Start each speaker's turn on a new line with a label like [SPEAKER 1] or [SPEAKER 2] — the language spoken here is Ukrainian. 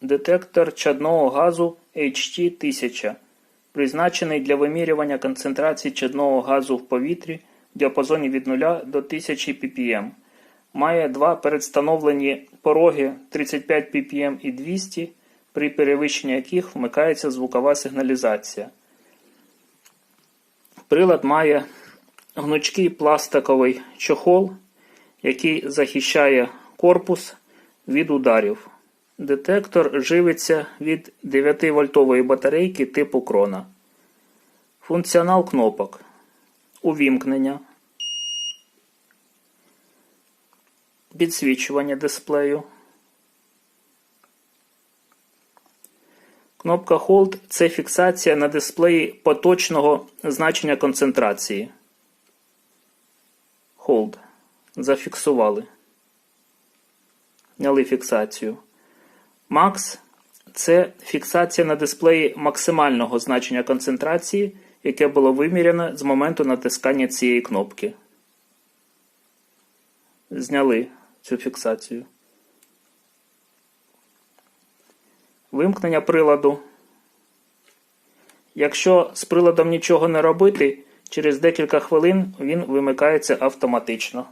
[SPEAKER 1] Детектор чадного газу HT-1000, призначений для вимірювання концентрації чадного газу в повітрі в діапазоні від 0 до 1000 ppm. Має два передстановлені пороги 35 ppm і 200, при перевищенні яких вмикається звукова сигналізація. Прилад має гнучкий пластиковий чохол, який захищає корпус від ударів. Детектор живиться від 9-вольтової батарейки типу крона. Функціонал кнопок. Увімкнення. Підсвічування дисплею. Кнопка Hold це фіксація на дисплеї поточного значення концентрації. Hold. Зафіксували. Зняли фіксацію. Max це фіксація на дисплеї максимального значення концентрації, яке було виміряно з моменту натискання цієї кнопки. Зняли цю фіксацію. Вимкнення приладу. Якщо з приладом нічого не робити, через декілька хвилин він вимикається автоматично.